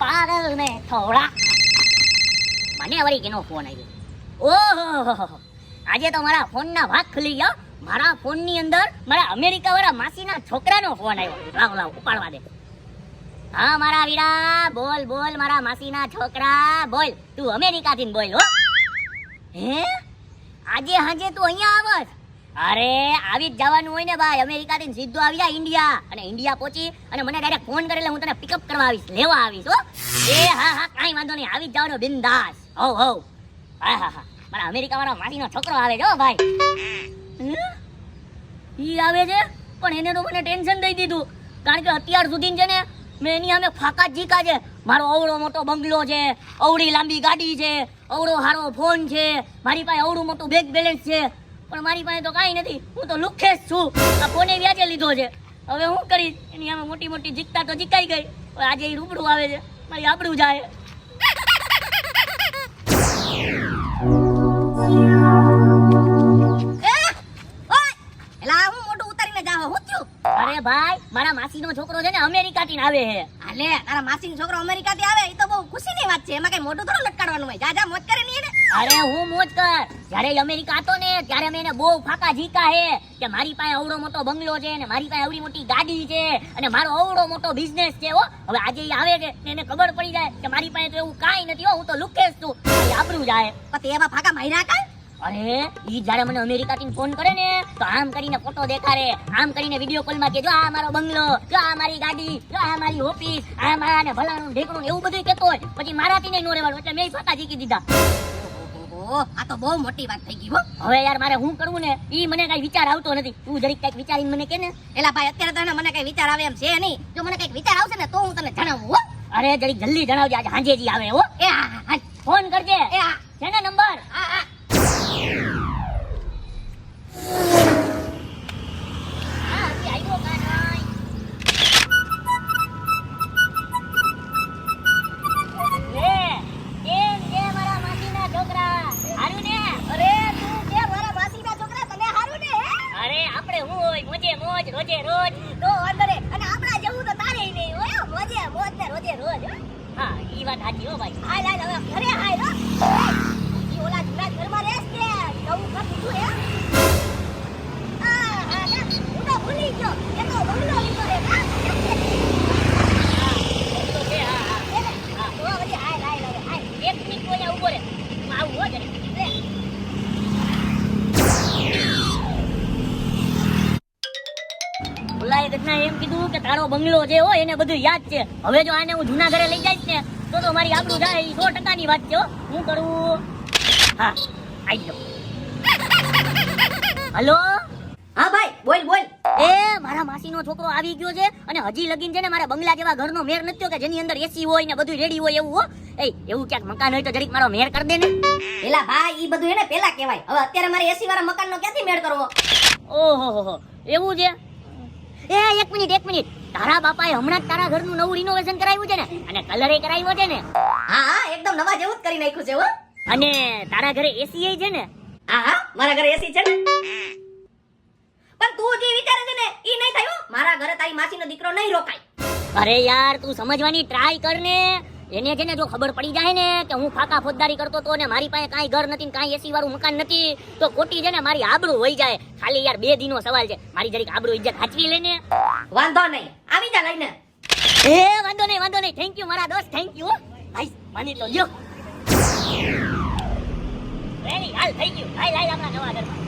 પાગલ ને થોડા મને વળી કેનો ફોન આવ્યો ઓહો આજે તો મારા ફોનના ભાગ ખુલી ગયો મારા ફોનની અંદર મારા અમેરિકા વાળા માસીના છોકરાનો ફોન આવ્યો લાવ લાવ ઉપાડવા દે હા મારા વીરા બોલ બોલ મારા માસીના છોકરા બોલ તું અમેરિકાથી બોલ હો હે આજે હાજે તું અહીંયા આવસ અરે, આવી જ જવાનું હોય ને ભાઈ. અમેરિકાથી સીધું આવી જા ઇન્ડિયા. અને ઇન્ડિયા પહોંચી અને મને ડાયરેક્ટ ફોન કરે એટલે હું તને પિકઅપ કરવા આવીશ, લેવા આવીશ, હો. એ, હા હા, કાંઈ વાંધો નહીં. આવી જ જવાનું, બિંદાસ. હો હો હા હા હા. મારા અમેરિકા વાળા માસીનો છોકરો આવે છે ભાઈ. ઈ આવે છે? પણ એને તો મને ટેન્શન દઈ દીધું. કારણ કે અત્યાર સુધી છે ને, મેં એની અમે ફાકા જીકા છે. મારો અવળો મોટો બંગલો છે, અવળી લાંબી ગાડી છે, અવળો હારો ફોન છે, મારી પાસે અવળું મોટું બેગ બેલેન્સ છે. પણ મારી પાસે તો કાંઈ નથી. હું તો લુખેશ છું. આ ફોને વ્યાજે લીધો છે. હવે હું કરીશ એની આમાં મોટી મોટી જીકતા તો જીકાઈ ગઈ. પણ આજે એ રૂબડું આવે છે. મારી આબરૂ જાય. એલા હું મોટું ઉતારીને જાવ હું અરે ભાઈ મારા માસીનો છોકરો છે ને અમેરિકાથી આવે છે. હાલે તારા માસીનો છોકરો અમેરિકાથી આવે એ તો બહુ ખુશીની વાત છે. એમાં કઈ મોટું થોડું લટકાડવાનું હોય. જા જા મોજ કરે નહીં અરે હું મોજ કર. જ્યારે અમેરિકા હતો ને ત્યારે મેં એને બહુ ફાકા જીતા હે કે મારી પાસે અવડો મોટો બંગલો છે ને મારી પાસે આવડી મોટી ગાડી છે અને મારો અવડો મોટો બિઝનેસ છે હો. હવે આજે આવે કે એને ખબર પડી જાય કે મારી પાસે તો એવું કાંઈ નથી હો. હું તો લુકેશ છું. આબરું જાય. પછી એમાં ફાકા માર્યા કાંઈ અરે ઈ જ્યારે મને અમેરિકાથી ફોન કરે ને તો આમ કરીને ફોટો દેખાડે. આમ કરીને વીડિયો કોલમાં કે જો આ મારો બંગલો જો આ મારી ગાડી જો આ મારી ઓફિસ આ મારા ને ભલાણું ઢેકણું એવું બધું કહેતો હોય. પછી મારાથી નહીં નો રહેવાનું એટલે મેં ફાકા જીકી દીધા. આ તો બહુ મોટી વાત થઈ ગઈ હો. હવે યાર મારે શું કરવું ને ઈ મને કઈ વિચાર આવતો નથી. તું જરીક કંઈક વિચારીને મને કે ને. એલા ભાઈ અત્યારે તને મને કઈ વિચાર આવે એમ છે નહીં. જો મને કંઈક વિચાર આવશે ને તો હું તને જણાવું હો. અરે જરીક જલ્દી જણાવજે આજે હાંજેજી આવે હો. એ હા હા હા. ફોન કરજે. એ છે ને નંબર? હા હા હા. ઈ વાત સાચી હો ભાઈ. હાલ હાલ હવે ઘરે હાલ હો. ઈ ઓલા જૂના ઘરમાં રહેશ કે નવું ઘર લીધું હે આ, હા, હું તો ભૂલી ગયો. એ તો બંગલો લીધો એ ઘટના એમ કીધું કે તારો બંગલો જે હોય એને બધું યાદ છે. હવે જો આને હું જૂના ઘરે લઈ જઈશ ને તો તો મારી આબરૂ જાય ઈ સો ટકાની વાત છે હો. કરું? હા આવી ગયો હલો? હા ભાઈ બોલ બોલ. એ મારા માસીનો છોકરો આવી ગયો છે અને હજી લગીન છે ને મારા બંગલા જેવા ઘરનો મેર નથી કે જેની અંદર એસી હોય ને બધું રેડી હોય એવું હો. એ એવું ક્યાંક મકાન હોય તો જરીક મારો મેર કરી દે ને. પેલા ભાઈ ઈ બધું એને પેલા કહેવાય. હવે અત્યારે મારે એસી વાળા મકાનનો ક્યાંથી મેળ કરવો? ઓહો હો હો. એવું છે? એ એક મિનિટ એક મિનિટ. તારા બાપાએ હમણાં જ તારા ઘરનું નવું રિનોવેશન કરાવ્યું છે ને અને કલરે કરાવ્યો છે ને. હા હા એકદમ નવા જેવું જ કરી નાખ્યું છે હો. અને તારા ઘરે એસી છે ને? હા હા મારા ઘરે એસી છે ને. પણ તું જે વિચારે છે ને ઈ નહીં થયું મારા ઘરે તારી માસીનો દીકરો નહીં રોકાય. અરે યાર તું સમજવાની ટ્રાય કર ને. એને છે ને જો ખબર પડી જાય ને કે હું ફાકા ફોજદારી કરતો તો ને મારી પાસે કાંઈ ઘર નથી કાંઈ એસી વાળું મકાન નથી તો ખોટી છે ને મારી આબરૂ હોઈ જાય. ખાલી યાર બે દિનો સવાલ છે. મારી જરીક આબરૂ ઇજ્જત હાચવી લઈને વાંધો નહીં. આવી જા લઈને. એ વાંધો નહીં વાંધો નહીં. થેન્ક યુ મારા દોસ્ત. થેન્ક યુ ભાઈ માની તો લ્યો. વેરી હાલ થઈ ગયું હાલ હાલ આપણા નવા ઘરમાં.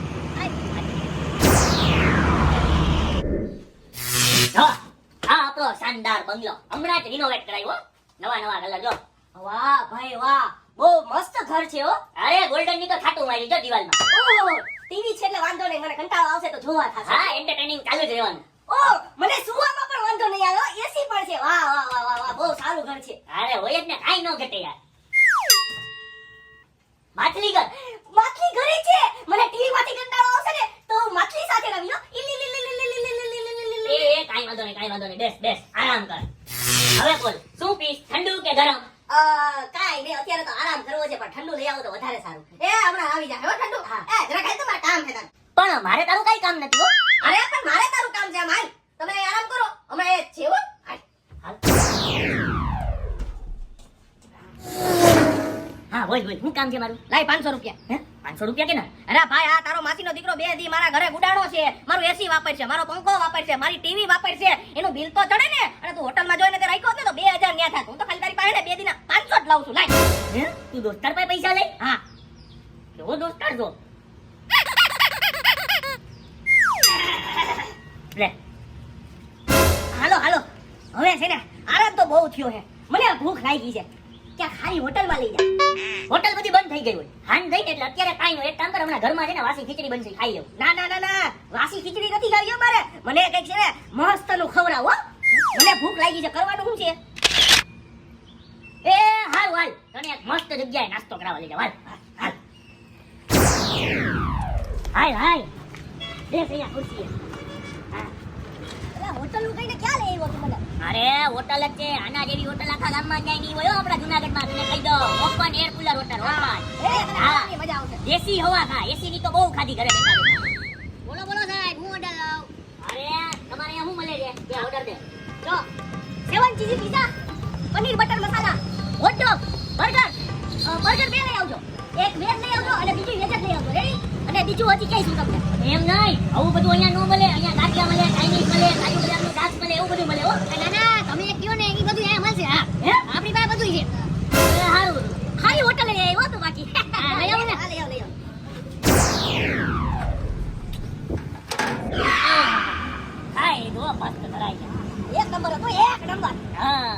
આ આપણો શાનદાર બંગલો. હમણાં જ રિનોવેટ કરાવ્યો નવા નવા કલર જો વાહ ભાઈ વાહ બહુ મસ્ત ઘર છે હો અરે ગોલ્ડનની તો ખાટું મારી જો દિવાલમાં ઓહો ટીવી છે એટલે વાંધો નહીં મને કંટાળો આવશે તો જોવા થાશે હા એન્ટરટેનિંગ ચાલુ જ રહેવાનું ઓ મને સુવામાં પણ વાંધો નહીં આવ્યો એસી પણ છે વાહ વાહ વાહ વાહ વાહ બહુ સારું ઘર છે અરે હોય જ ને કાઈ ન ઘટે યાર માછલી ઘર માછલી ઘરે છે મને ટીવી માંથી કંટાળો આવશે ને તો માછલી સાથે રમી લો ઇલી ઇલી ઇલી ઇલી ઇલી ઇલી ઇલી એ કાઈ વાંધો નહીં કાઈ વાંધો નહીં બેસ બેસ આરામ કર હવે બોલ શું પીશ ઠંડુ કે ગરમ? કાઈ નહીં અત્યારે તો આરામ કરવો છે પણ ઠંડુ લઈ આવો તો વધારે સારું એ હમણાં આવી જાય હો ઠંડુ. હા. એ જરા ખાઈ તમારે કામ છે પણ મારે તારું કઈ કામ નથી હો. અરે પણ મારે તારું કામ છે માઈ તમે આરામ કરો. હમણાં એ છે હો. હાલ. હાલ. બોલ બોલ શું કામ છે મારું? લાય પાંચસો રૂપિયા. હે? પાંચસો રૂપિયા કે ના? અરે ભાઈ આ તારો માસીનો દીકરો બે દી મારા ઘરે ગુડાડો છે. મારું એસી વાપર છે મારો પંખો વાપર છે મારી ટીવી વાપર છે એનું બિલ તો ચડે ને. અને તું હોટલમાં જોઈને તે રાખ્યો હતો તો બે હજાર ન્યા થાત. હું તો ખાલી તારી પાસે બે દીના પાંચસો જ લાવું છું. લાય. હે? તું દોસ્તાર પાસે પૈસા લઈ હા. કેવો દોસ્તાર છો? લે. હાલો હાલો. હવે છે ને આરામ તો બહુ થયો છે મને ભૂખ લાગી છે. ક્યાં ખાલી હોટલમાં લઈ જા હોટલ બધી બંધ થઈ ગઈ હોય. હાન ને એટલે અત્યારે કાંઈ નહીં એક કામ કર, હમણાં ઘરમાં છે ને વાસી ખીચડી બનશે. ખાઈ લેવું. ના ના ના ના. વાસી ખીચડી નથી ખાવી મારે. મને કંઈક છે ને મસ્તનું ખવડાવો મને ભૂખ લાગી છે. કરવાનું શું છે? એ, હાલ હાલ. તને એક મસ્ત જગ્યાએ નાસ્તો કરાવવા લઈ જાવ હાલ હાલ. હાલ હાલ. દેખ અહીંયા ખુરશીએ હા. હોટલનું કઈને ક્યાં લઈ આવ્યો તું મને. અરે હોટલ જ છે. આના જેવી હોટલ આખા ગામમાં ક્યાંય નહીં હોય આપણા જુનાગઢમાં તને કહી દો open air cooler hotel open હા. મજા આવશે. દેશી હવા ખા. એસી ની તો બહુ ખાધી ઘરે બેઠા બેઠા. બોલો બોલો સાહેબ હું ઓર્ડર લાવ અરે તમારે અહીંયા શું મળે છે? બે ઓર્ડર દે. જો seven cheesy pizza paneer butter masala hot dog burger burger બે લઈ આવજો. એક વેજ લઈ આવજો અને બીજું બીજું હજી કહીશું તમને? એમ નહીં. આવું બધું અહીંયા ન મળે. અહીંયા ગાંઠિયા મળે ચાઇનીઝ મળે કાજુ બદામનું ઘાસ મળે એવું બધું મળે હો. ના ના તમે કયો ને એ બધું અહીંયા મળશે. હા. હે? આપણી પાસે બધું છે. સારું ખાલી હોટલ લઈ આવ્યો તો બાકી. લઈ આવો ને. લઈ આવો લઈ આવો. હા એ જો મસ્ત કરાય એક નંબર હતો એક નંબર. હા.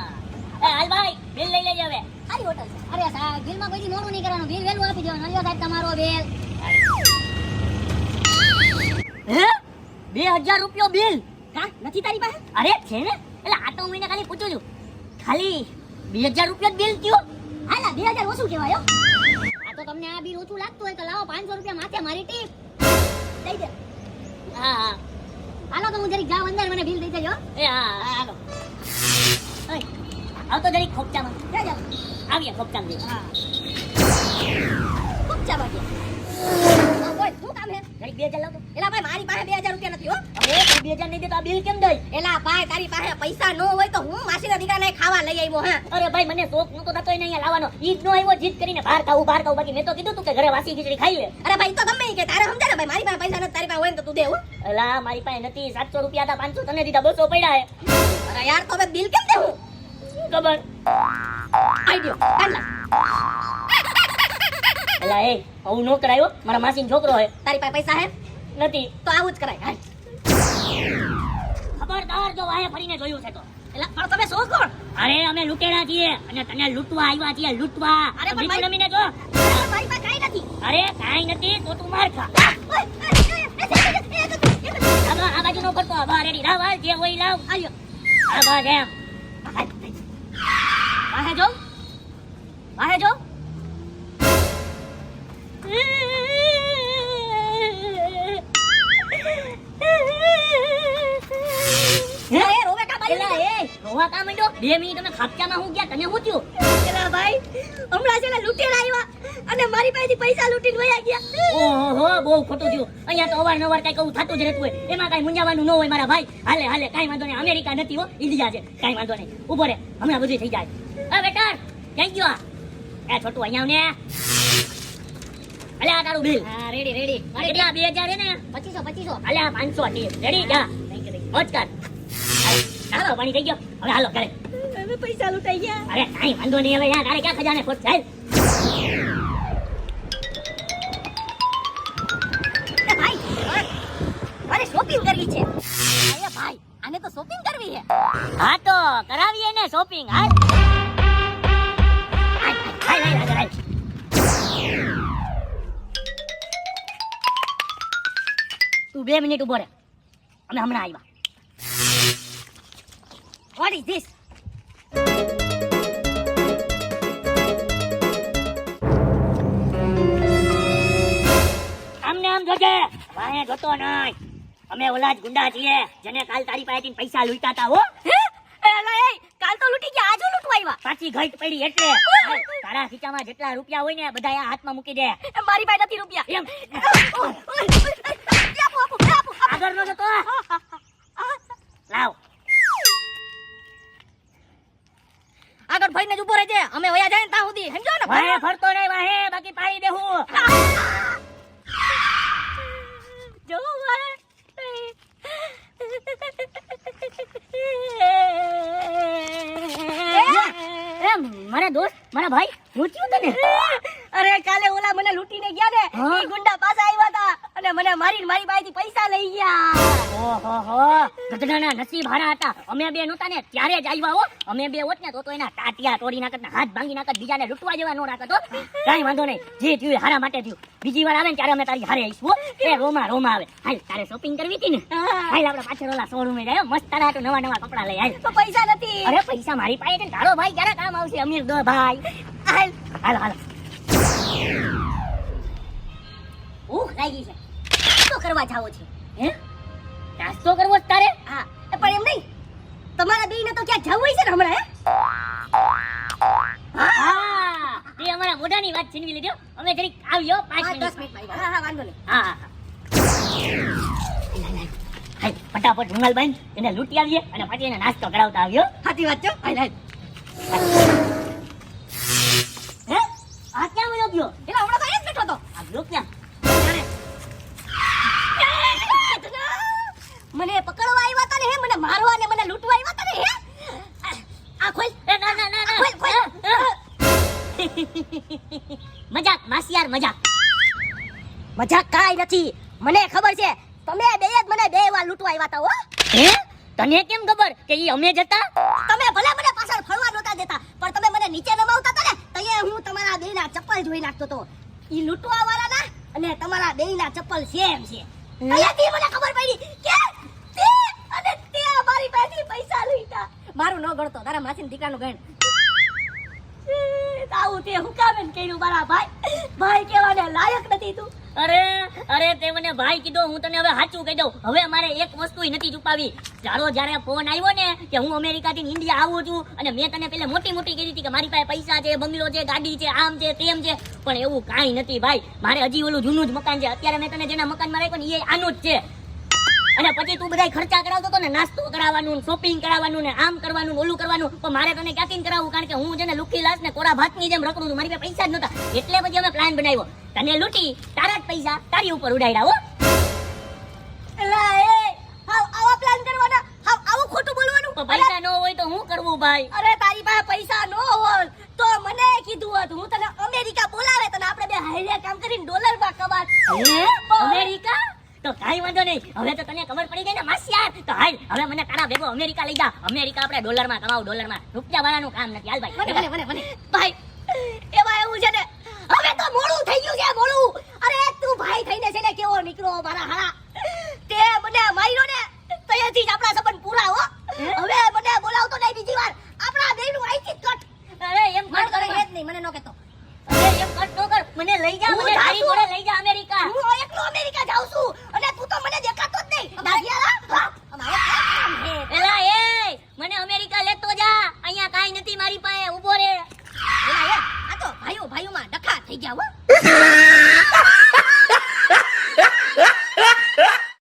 એ હાલ ભાઈ બિલ લઈ લેજે હવે. સારી હોટલ છે. અરે સાહેબ બિલમાં કોઈ મોડું નહીં કરવાનું. બિલ વહેલું આપી દેવાનું. અલ્યો સાહેબ તમારો બિલ. હે? બે હજાર રૂપિયો બિલ. કા? નથી તારી પાસે? અરે છે ને? એટલે આ તો મહિને ખાલી પૂછું છું. ખાલી બે હજાર રૂપિયા બિલ થયો? હાલા બે હજાર ઓછું કહેવાય આ તો તમને આ બિલ ઓછું લાગતું હોય તો લાવો પાંચસો રૂપિયા માથે મારી ટીપ. દઈ દે. હા હા. હાલો તો હું જરીક જાઉં અંદર મને બિલ દઈ દેજો એ હા હા, હાલો. આવતો જરીક ખોપચામાં. જા જા. આવ્યા ખોપચામાં હા. ખોપચામાં શું કામ હે? જરીક બે હજાર લાવતો એલા ભાઈ મારી પાસે બે રૂપિયા નથી હો. અરે તું બે નહીં દે તો આ બિલ કેમ દઈ? એલા ભાઈ તારી પાસે પૈસા ન હોય તો હું માસીના દીકરાને ખાવા લઈ આવ્યો હા. અરે ભાઈ મને શોખ નતો થતો એને અહીંયા લાવવાનો. ઈ જ નો આવ્યો જીદ કરીને બહાર ખાવું બહાર ખાવું બાકી મેં તો કીધું તું કે ઘરે વાસી ખીચડી ખાઈ લે. અરે ભાઈ તો ગમે કે તારે સમજે ને ભાઈ મારી પાસે પૈસા નથી તારી પાસે હોય તો તું દે હો. મારી પાસે નથી. સાતસો રૂપિયા હતા પાંચસો તને દીધા પડ્યા હે. અરે યાર તો હવે બિલ કેમ દેવું શું ખબર? આઈડિયો કાઢ અલા એ આવું નો કરાયો મારા માસીનો છોકરો હે તારી પાસે પૈસા હે નથી તો આવું જ કરાય હાલ ખબરદાર જો વાહે ફરીને જોયું છે તો એલા પણ તમે શું કોણ અરે અમે લૂંટેલા છીએ અને તને લૂંટવા આવ્યા છીએ લૂંટવા અરે પણ બીજું નમીને જો મારી પાસે કાઈ નથી અરે કાઈ નથી તો તું માર ખા આ બાજુ નો ફરતો આ રેડી લાવ જે હોય લાવ આલ્યો. આ બા ખાપચામાં હું થયું? પેલા ભાઈ હમણાં છે ને લૂંટેલા આવ્યા અને મારી પાસેથી પૈસા લૂંટીને વયા ગયા. ઓહો બહુ ખોટું થયું. અહીંયા તો અવારનવાર કઈ કહું થતું જ રહેતું હોય. એમાં કઈ મૂંઝાવાનું ન હોય મારા ભાઈ. હાલે હાલે કઈ વાંધો નહીં. અમેરિકા નથી હો ઇન્ડિયા છે. કાંઈ વાંધો નહીં. ઊભો રે હમણાં બધું થઈ જાય. હવે બેટા ક્યાં ગયો આ? એ છોટું અહીંયા આવ ને અલે તારું બિલ હા રેડી રેડી કેટલા? બે હજાર હે ને? પચીસો પચીસો. અલે આ પાંચસો રેડી જા. મોજ કર હાલ, પાણી થઈ ગયો. હવે હાલો ઘરે. હવે પૈસા લૂંટાઈ ગયા. અરે કાંઈ વાંધો નહીં હવે યાર તારે ક્યાં ખજાને ખોટ? ચાલ. મારે શોપિંગ કરવી છે. અરે ભાઈ આને તો શોપિંગ કરવી છે. હા તો કરાવીએ ને શોપિંગ હાલ. હાલ, હાલ, હાલ, હાલ, હાલ. તું બે મિનિટ ઊભો રહે અમે હમણાં આવ્યા. વોટ ઇઝ ધીસ જોજે વાહે જોતો નહીં અમે ઓલા જ ગુંડા છીએ જેને કાલ તારી પાસેથી પૈસા લૂંટા હતા હો. કાલ તો લૂંટી ગયા આજુ લૂંટવા આવ્યા પાછી ઘટ પડી એટલે. તારા ખીચામાં જેટલા રૂપિયા હોય ને બધા આ હાથમાં મૂકી દે. મારી પાસે નથી રૂપિયા. એમ. ઓય, ઓય, ઓય, આપો, આપો, આપો, આપો. આગળ નો જતો. લાવ. આગળ જ ઊભો રહેજે. અમે વયા જાય ને ત્યાં સુધી. સમજો ને? ભાઈ ફરતો નહીં વાહે. બાકી પાડી દેવું જો એમ મારા દોસ્ત મારા ભાઈ થયું તને? અરે કાલે ઓલા મને લૂંટીને ગયા ને ગુંડા પાસે આવ્યા હતા. અને મને મારીને મારી પાસેથી પૈસા લઈ ગયા. ઓહો ગધડાના નસીબ હારા હતા. અમે બે નહોતા ને ત્યારે જ આવ્યા હો. અમે બે હોત ને તો તો એના તાટિયા તોડી નાખત ને હાથ ભાંગી નાખત બીજાને લૂંટવા જેવા નો રાખત હો. કાંઈ વાંધો નહીં. જે થયું હારા માટે થયું. બીજી વાર આવે ને ત્યારે અમે તારી હારે આવીશું એ રોમા રોમા આવે. હાલ તારે શોપિંગ કરવી હતી ને? હાલ આપણે પાછળ ઓલા શોરૂમે જાય મસ્ત તારા તો નવા નવા કપડા લઈ હાલ તો પૈસા નથી. અરે પૈસા મારી પાસે છે ને. તારો ભાઈ ક્યારે કામ આવશે અમીર દો ભાઈ. હાલ હાલ હાલ. ઉહ લાગી છે. શું કરવા જાવો છે? હે? નાસ્તો કરવો છે તારે? હા. પણ એમ નહીં. તમારા બેયને તો ક્યાં જવું છે ને હમણાં હે? હા. તે અમારા મોઢાની વાત છીનવી લીધો અમે જરીક આવ્યો પાંચ હા, દસ મિનિટ હા હા વાંધો નહીં. હા ફટાફટ રૂમાલ બાંધ એને લૂંટી આવીએ અને પછી એને નાસ્તો કરાવતા આવ્યો સાચી વાત છે. હાલ હાલ મજાક માસિયાર મજાક. મજાક કાઈ નથી. મને ખબર છે તમે બે જ મને બે વાર લૂંટવા આવ્યા હતા હો. હે? તને કેમ ખબર કે ઈ અમે જતા તમે ભલે મને પાછળ ફરવા નહોતા દેતા પણ તમે મને નીચે નમાવતા હતા ને તઈએ હું તમારા બેયના ચપ્પલ જોઈ નાખતો તો ઈ લૂંટવા વાળા ના અને તમારા બેયના ચપ્પલ સેમ છે. અહીંયાથી મને ખબર પડી કે તે અને તે અમારી પાસેથી પૈસા લૂંટા મારું ન ગણતો તારા માસીની દીકરાનું ગણ. આવું તે હું કર્યું મારા ભાઈ? ભાઈ કહેવાને લાયક નથી તું. અરે અરે, તે મને ભાઈ કીધો, હું તને હવે સાચું કહી દઉં. હવે મારે એક વસ્તુ નથી છુપાવી. ચાલો જ્યારે ફોન આવ્યો ને કે હું અમેરિકાથી ઇન્ડિયા આવું છું અને મેં તને પેલે મોટી મોટી કીધી હતી કે મારી પાસે પૈસા છે, બંગલો છે, ગાડી છે, આમ છે, તેમ છે, પણ એવું કાંઈ નથી ભાઈ. મારે હજી ઓલું જૂનું જ મકાન છે. અત્યારે મેં તને જેના મકાનમાં રાખ્યો ને એ આનું જ છે. અને પછી તું બધા ખર્ચા કરાવતો હતો ને નાસ્તો કરાવવાનું શોપિંગ કરાવવાનું ને આમ કરવાનું ઓલું કરવાનું. પણ મારે તને ક્યાંથી કરાવવું? કારણ કે હું જેને લુખી લાશ ને કોરા ભાતની જેમ રખડું છું. મારી પાસે પૈસા જ નહોતા. એટલે પછી અમે પ્લાન બનાવ્યો. તને લૂંટી તારા જ પૈસા તારી ઉપર ઉડાડ્યા હો. એલા એ હાવ આવા પ્લાન કરવાના? આવું ખોટું બોલવાનું? પૈસા ન હોય તો હું કરવું ભાઈ? અરે તારી પાસે પૈસા ન હોય તો મને કીધું હતું. હું તને અમેરિકા બોલાવે તને. આપણે બે હાઈલે કામ કરીને ડોલરમાં કમાત. હે? અમેરિકા? તો કાંઈ વાંધો નહીં. હવે તો તને ખબર પડી ગઈ ને માસિયાર તો હાલ હવે મને તારા ભેગો અમેરિકા લઈ જા. અમેરિકા આપણે ડોલરમાં કમાવ ડોલરમાં. રૂપિયા વાળાનું કામ નથી. હાલ ભાઈ. મને મને મને ભાઈ એમાં એવું છે ને. હવે તો મોડું થઈ ગયું છે મોડું. અરે તું ભાઈ થઈને છે ને કેવો નીકળો મારા હારા તે મને માર્યો ને તયથી જ આપણા સંબંધ પૂરા હો? હવે મને બોલાવતો